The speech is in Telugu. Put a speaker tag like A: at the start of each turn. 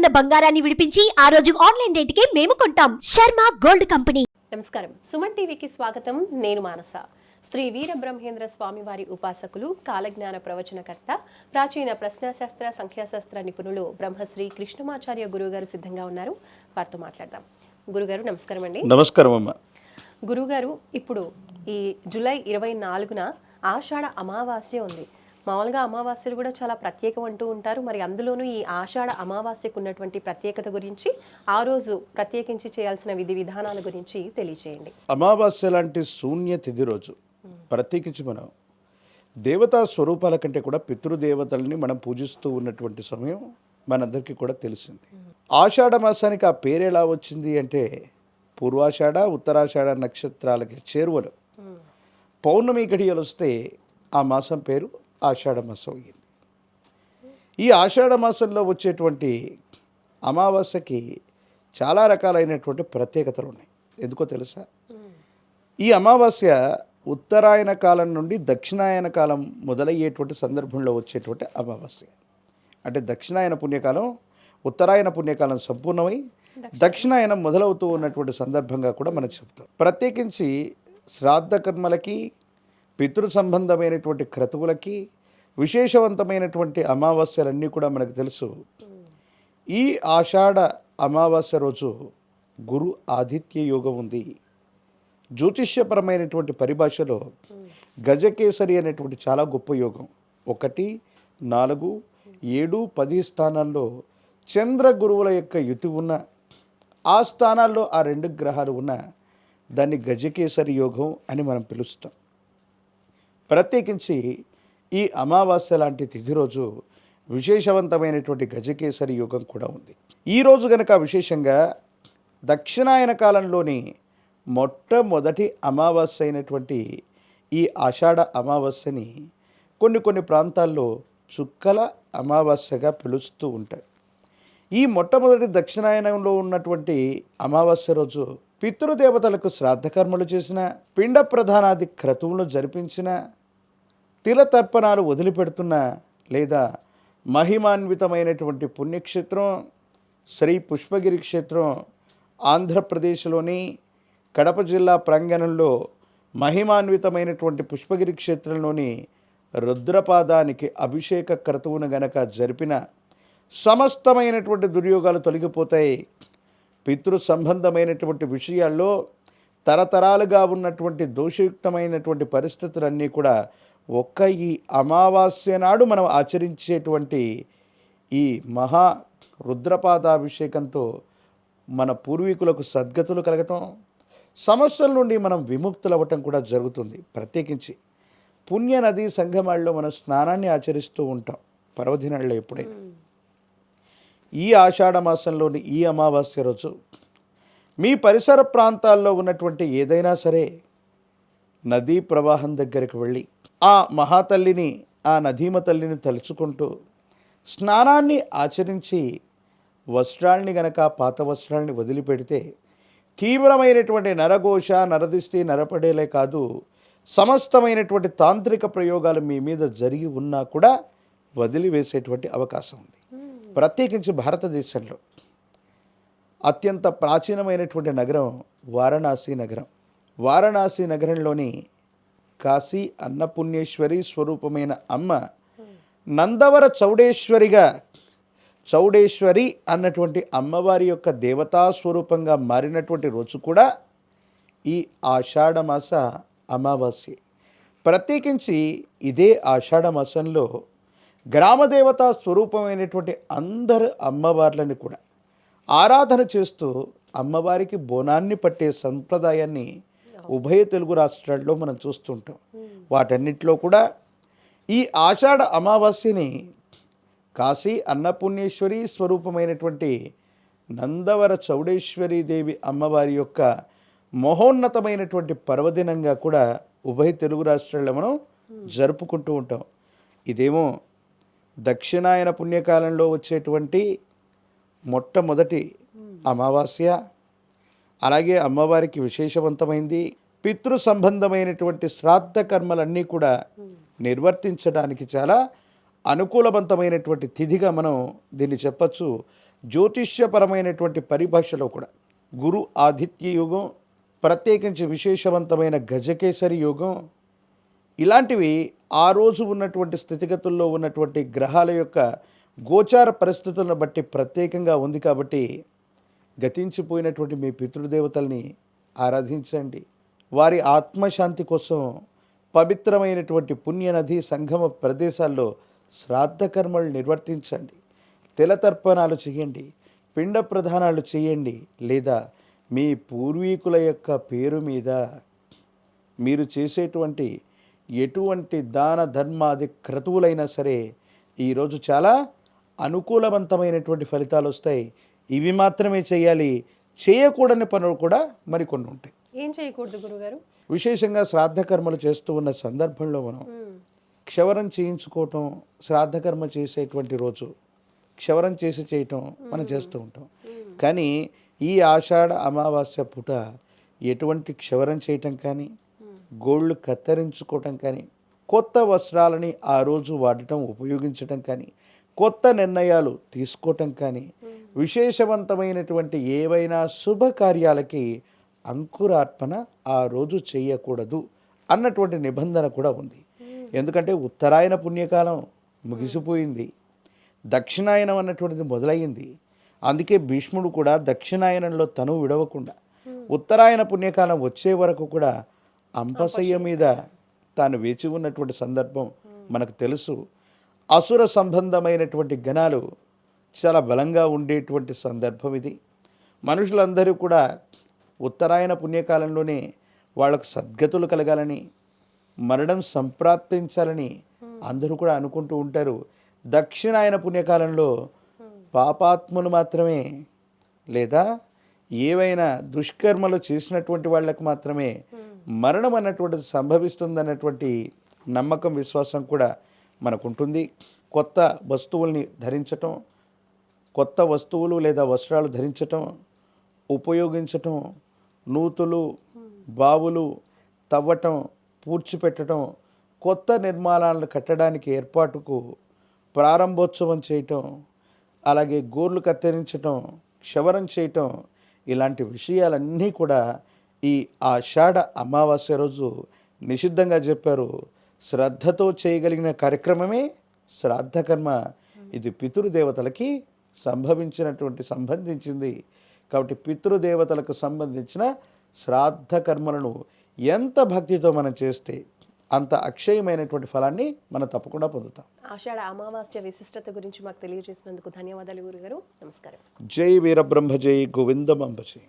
A: ఉన్న బంగారాన్ని విడిపించి ఆ రోజు ఆన్లైన్ రేటుకే మేము కొంటాం. Sharma gold company.
B: నమస్కారం. సుమన్ టీవీకి స్వాగతం. నేను మానస. శ్రీ వీరబ్రహ్మేంద్ర స్వామి వారి ఉపాసకులు కాలజ్ఞాన ప్రవచనకర్త ప్రాచీన ప్రశ్నాశాస్త్ర సంఖ్యాశాస్త్ర నిపుణులు బ్రహ్మశ్రీ కృష్ణమాచార్య గురువు గారు సిద్ధంగా ఉన్నారు. వారితో మాట్లాడదాం. గురుగారు నమస్కారం అండి.
C: నమస్కారం అమ్మ.
B: గురుగారు ఇప్పుడు ఈ జూలై ఇరవై నాలుగున ఆషాఢ అమావాస్య ఉంది. మామూలుగా అమావాస్యలు కూడా చాలా ప్రత్యేకం అంటూ ఉంటారు. మరి అందులోనూ ఈ ఆషాఢ అమావాస్యకు ఉన్నటువంటి ప్రత్యేకత గురించి ఆ రోజు ప్రత్యేకించి చేయాల్సిన విధి విధానాల గురించి తెలియచేయండి.
C: అమావాస్య లాంటి శూన్య తిథి రోజు ప్రత్యేకించి మనం దేవతా స్వరూపాల కంటే కూడా పితృదేవతల్ని మనం పూజిస్తూ ఉన్నటువంటి సమయం మనందరికీ కూడా తెలిసింది. ఆషాఢ మాసానికి ఆ పేరు ఎలా వచ్చింది అంటే పూర్వాషాఢ ఉత్తరాషాఢ నక్షత్రాలకి చేరువలు పౌర్ణమి గడియలు వస్తే ఆ మాసం పేరు ఆషాఢ మాసం అయ్యింది ఈ ఆషాఢ మాసంలో వచ్చేటువంటి అమావాస్యకి చాలా రకాలైనటువంటి ప్రత్యేకతలు ఉన్నాయి ఎందుకో తెలుసా? ఈ అమావాస్య ఉత్తరాయణ కాలం నుండి దక్షిణాయన కాలం మొదలయ్యేటువంటి సందర్భంలో వచ్చేటువంటి అమావాస్య. అంటే దక్షిణాయన పుణ్యకాలం ఉత్తరాయణ పుణ్యకాలం సంపూర్ణమై దక్షిణాయనం మొదలవుతూ ఉన్నటువంటి సందర్భంగా కూడా మనం చెప్తాం. ప్రత్యేకించి శ్రాద్ధ కర్మలకి పితృ సంబంధమైనటువంటి క్రతువులకి విశేషవంతమైనటువంటి అమావాస్యలన్నీ కూడా మనకు తెలుసు. ఈ ఆషాఢ అమావాస్య రోజు గురు ఆదిత్య యోగం ఉంది. జ్యోతిష్యపరమైనటువంటి పరిభాషలో గజకేసరి అనేటువంటి చాలా గొప్ప యోగం. ఒకటి నాలుగు ఏడు పది స్థానాల్లో చంద్ర గురువుల యొక్క యుతి ఉన్న ఆ స్థానాల్లో ఆ రెండు గ్రహాలు ఉన్న దాన్ని గజకేసరి యోగం అని మనం పిలుస్తాం. ప్రత్యేకించి ఈ అమావాస్య లాంటి తిథి రోజు విశేషవంతమైనటువంటి గజకేసరి యోగం కూడా ఉంది. ఈ రోజు గనక విశేషంగా దక్షిణాయన కాలంలోని మొట్టమొదటి అమావాస్య అయినటువంటి ఈ ఆషాఢ అమావాస్యని కొన్ని కొన్ని ప్రాంతాల్లో చుక్కల అమావాస్యగా పిలుస్తూ ఉంటారు ఈ మొట్టమొదటి దక్షిణాయనంలో ఉన్నటువంటి అమావాస్య రోజు పితృదేవతలకు శ్రాద్ధకర్మలు చేసిన పిండ ప్రధానాది క్రతువులను జరిపించిన తిలతర్పణాలు వదిలిపెడుతున్న లేదా మహిమాన్వితమైనటువంటి పుణ్యక్షేత్రం శ్రీ పుష్పగిరి క్షేత్రం ఆంధ్రప్రదేశ్లోని కడప జిల్లా ప్రాంగణంలో మహిమాన్వితమైనటువంటి పుష్పగిరి క్షేత్రంలోని రుద్రపాదానికి అభిషేక క్రతువును గనక జరిపిన సమస్తమైనటువంటి దుర్యోగాలు తొలగిపోతాయి. పితృ సంబంధమైనటువంటి విషయాల్లో తరతరాలుగా ఉన్నటువంటి దోషయుక్తమైనటువంటి పరిస్థితులన్నీ కూడా ఒక్క ఈ అమావాస్య నాడు మనం ఆచరించేటువంటి ఈ మహా రుద్రపాదాభిషేకంతో మన పూర్వీకులకు సద్గతులు కలగటం సమస్యల నుండి మనం విముక్తులవ్వటం కూడా జరుగుతుంది ప్రత్యేకించి. పుణ్య నదీ సంగమాల్లో మనం స్నానాన్ని ఆచరిస్తూ ఉంటాం పర్వదినాల్లో ఎప్పుడైనా. ఈ ఆషాఢ మాసంలోని ఈ అమావాస్య రోజు మీ పరిసర ప్రాంతాల్లో ఉన్నటువంటి ఏదైనా సరే నదీ ప్రవాహం దగ్గరికి వెళ్ళి ఆ మహాతల్లిని ఆ నదీమ తల్లిని తలుచుకుంటూ స్నానాన్ని ఆచరించి వస్త్రాల్ని గనక పాత వస్త్రాల్ని వదిలిపెడితే తీవ్రమైనటువంటి నరఘోష నరదిష్టి నరపడేలే కాదు సమస్తమైనటువంటి తాంత్రిక ప్రయోగాలు మీ మీద జరిగి ఉన్నా కూడా వదిలివేసేటువంటి అవకాశం ఉంది. ప్రత్యేకించి భారతదేశంలో అత్యంత ప్రాచీనమైనటువంటి నగరం వారణాసి నగరం. వారణాసి నగరంలోని కాశీ అన్నపుణ్యేశ్వరి స్వరూపమైన అమ్మ నందవర చౌడేశ్వరిగా చౌడేశ్వరి అన్నటువంటి అమ్మవారి యొక్క దేవతా స్వరూపంగా మారినటువంటి రోజు కూడా ఈ ఆషాఢమాస అమావాస్య. ప్రత్యేకించి ఇదే ఆషాఢమాసంలో గ్రామదేవతా స్వరూపమైనటువంటి అందరు అమ్మవార్లని కూడా ఆరాధన చేస్తూ అమ్మవారికి బోనాన్ని పట్టే సంప్రదాయాన్ని ఉభయ తెలుగు రాష్ట్రాల్లో మనం చూస్తుంటాం. వాటన్నిటిలో కూడా ఈ ఆషాఢ అమావాస్యని కాశీ అన్నపుణ్యేశ్వరి స్వరూపమైనటువంటి నందవర చౌడేశ్వరీ దేవి అమ్మవారి యొక్క మహోన్నతమైనటువంటి పర్వదినంగా కూడా ఉభయ తెలుగు రాష్ట్రాల్లో మనం జరుపుకుంటూ ఉంటాం. ఇదేమో దక్షిణాయన పుణ్యకాలంలో వచ్చేటువంటి మొట్టమొదటి అమావాస్య అలాగే అమ్మవారికి విశేషవంతమైంది. పితృ సంబంధమైనటువంటి శ్రాద్ధ కర్మలన్నీ కూడా నిర్వర్తించడానికి చాలా అనుకూలవంతమైనటువంటి తిథిగా మనం దీన్ని చెప్పచ్చు. జ్యోతిష్యపరమైనటువంటి పరిభాషలో కూడా గురు ఆదిత్య యుగం ప్రత్యేకించి విశేషవంతమైన గజకేసరి యుగం ఇలాంటివి ఆ రోజు ఉన్నటువంటి స్థితిగతుల్లో ఉన్నటువంటి గ్రహాల యొక్క గోచార పరిస్థితులను బట్టి ప్రత్యేకంగా ఉంది కాబట్టి గతించిపోయినటువంటి మీ పితృదేవతల్ని ఆరాధించండి. వారి ఆత్మశాంతి కోసం పవిత్రమైనటువంటి పుణ్యనది సంగమ ప్రదేశాల్లో శ్రాద్ధకర్మలు నిర్వర్తించండి. తెలతర్పణాలు చేయండి. పిండ ప్రధానాలు చేయండి. లేదా మీ పూర్వీకుల యొక్క పేరు మీద మీరు చేసేటువంటి ఎటువంటి దాన ధర్మాది క్రతువులైనా సరే ఈరోజు చాలా అనుకూలవంతమైనటువంటి ఫలితాలు వస్తాయి. ఇవి మాత్రమే చేయాలి. చేయకూడని పనులు కూడా మరికొన్ని ఉంటాయి.
B: ఏం చేయకూడదు గురుగారు?
C: విశేషంగా శ్రాద్ధ కర్మలు చేస్తూ ఉన్న సందర్భంలో మనం. క్షవరం చేయించుకోవటం శ్రాద్ధ కర్మ చేసేటువంటి రోజు క్షవరం చేసి చేయటం మనం చేస్తూ ఉంటాం. కానీ ఈ ఆషాఢ అమావాస్య పూట ఎటువంటి క్షవరం చేయటం కానీ గోళ్ళు కత్తిరించుకోవటం కానీ కొత్త వస్త్రాలని ఆ రోజు వాడటం ఉపయోగించటం కానీ కొత్త నిర్ణయాలు తీసుకోవటం కానీ విశేషవంతమైనటువంటి ఏవైనా శుభకార్యాలకి అంకురార్పణ ఆ రోజు చేయకూడదు అన్నటువంటి నిబంధన కూడా ఉంది. ఎందుకంటే ఉత్తరాయణ పుణ్యకాలం ముగిసిపోయింది. దక్షిణాయనం అన్నటువంటిది మొదలయ్యింది. అందుకే భీష్ముడు కూడా దక్షిణాయనంలో తను విడవకుండా ఉత్తరాయణ పుణ్యకాలం వచ్చే వరకు కూడా అంపశయ్య మీద తాను వేచి ఉన్నటువంటి సందర్భం మనకు తెలుసు. అసుర సంబంధమైనటువంటి గణాలు చాలా బలంగా ఉండేటువంటి సందర్భం ఇది. మనుషులందరూ కూడా ఉత్తరాయణ పుణ్యకాలంలోనే వాళ్ళకు సద్గతులు కలగాలని మరణం సంప్రాప్తించాలని అందరూ కూడా అనుకుంటూ ఉంటారు. దక్షిణాయన పుణ్యకాలంలో పాపాత్ములు మాత్రమే లేదా ఏవైనా దుష్కర్మలు చేసినటువంటి వాళ్ళకు మాత్రమే మరణం అన్నటువంటిది సంభవిస్తుందన్నటువంటి నమ్మకం విశ్వాసం కూడా మనకుంటుంది. కొత్త వస్తువుల్ని ధరించటం కొత్త వస్తువులు లేదా వస్త్రాలు ధరించటం ఉపయోగించటం నూతులు బావులు తవ్వటం పూడ్చిపెట్టడం కొత్త నిర్మాణాలను కట్టడానికి ఏర్పాటుకు ప్రారంభోత్సవం చేయటం అలాగే గోర్లు కత్తిరించటం క్షవరం చేయటం ఇలాంటి విషయాలన్నీ కూడా ఈ ఆషాఢ అమావాస్య రోజు నిషిద్ధంగా చెప్పారు శ్రద్ధతో చేయగలిగిన కార్యక్రమమే శ్రాద్ధ కర్మ ఇది పితృదేవతలకి సంభవించినటువంటి సంబంధించింది. కాబట్టి పితృదేవతలకు సంబంధించిన శ్రాద్ధ కర్మలను ఎంత భక్తితో మనం చేస్తే అంత అక్షయమైనటువంటి ఫలాన్ని మనం తప్పకుండా పొందుతాం.
B: ఆషాఢ అమావాస్య విశిష్టత గురించి మాకు తెలియజేసినందుకు ధన్యవాదాలు గురుగారు. నమస్కారం.
C: జై వీరబ్రహ్మ జై గోవిందమంబ జై.